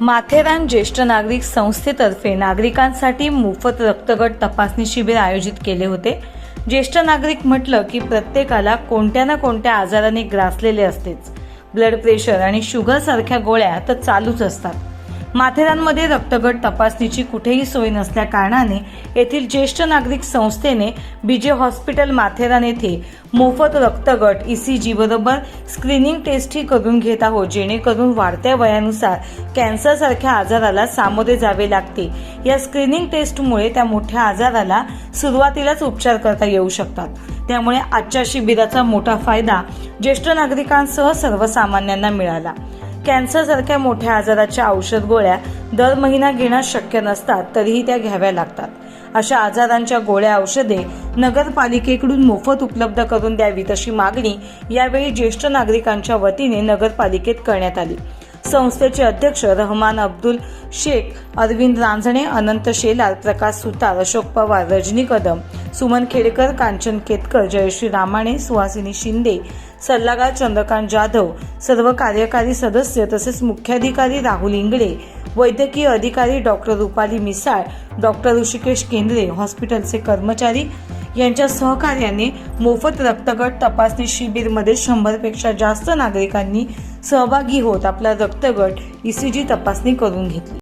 माथेरान ज्येष्ठ नागरिक संस्थेतर्फे नागरिकांसाठी मोफत रक्तगट तपासणी शिबिर आयोजित केले होते. ज्येष्ठ नागरिक म्हटलं की प्रत्येकाला कोणत्या ना कोणत्या आजाराने ग्रासलेले असतेच. ब्लड प्रेशर आणि शुगर सारख्या गोळ्या तर चालूच असतात. माथेरानमध्ये रक्तगट तपासणीची कुठेही सोय नसल्या कारणाने येथील ज्येष्ठ नागरिक संस्थेने बीजे हॉस्पिटल माथेरान येथे मोफत रक्तगट ईसीजी बरोबर स्क्रीनिंग टेस्टही करून घेत आहोत जेणेकरून वाढत्या वयानुसार कॅन्सरसारख्या आजाराला सामोरे जावे लागते. या स्क्रीनिंग टेस्टमुळे त्या मोठ्या आजाराला सुरुवातीलाच उपचार करता येऊ शकतात. त्यामुळे आजच्या शिबिराचा मोठा फायदा ज्येष्ठ नागरिकांसह सर्वसामान्यांना मिळाला. कॅन्सरसारख्या मोठ्या आजाराच्या औषध गोळ्या दर महिना घेणं शक्य नसतात तरीही त्या घ्याव्या लागतात. अशा आजारांच्या गोळ्या औषधे नगरपालिकेकडून मोफत उपलब्ध करून द्यावी तशी मागणी यावेळी ज्येष्ठ नागरिकांच्या वतीने नगरपालिकेत करण्यात आली. संस्थेचे अध्यक्ष रहमान अब्दुल शेख अरविंद रांजणे अनंत शेलार प्रकाश सुतार अशोक पवार रजनी कदम सुमन खेडकर कांचन केतकर जयश्री रामाणे सुहासिनी शिंदे सल्लागार चंद्रकांत जाधव सर्व कार्यकारी सदस्य तसेच मुख्याधिकारी राहुल इंगळे वैद्यकीय अधिकारी डॉक्टर रुपाली मिसाळ डॉक्टर ऋषिकेश केंद्रे हॉस्पिटलचे कर्मचारी यांच्या सहकार्याने मोफत रक्तगट तपासणी शिबिरमध्ये शंभरपेक्षा जास्त नागरिकांनी सहभागी होत आपला रक्तगट ई सी जी तपासणी करून घेतली.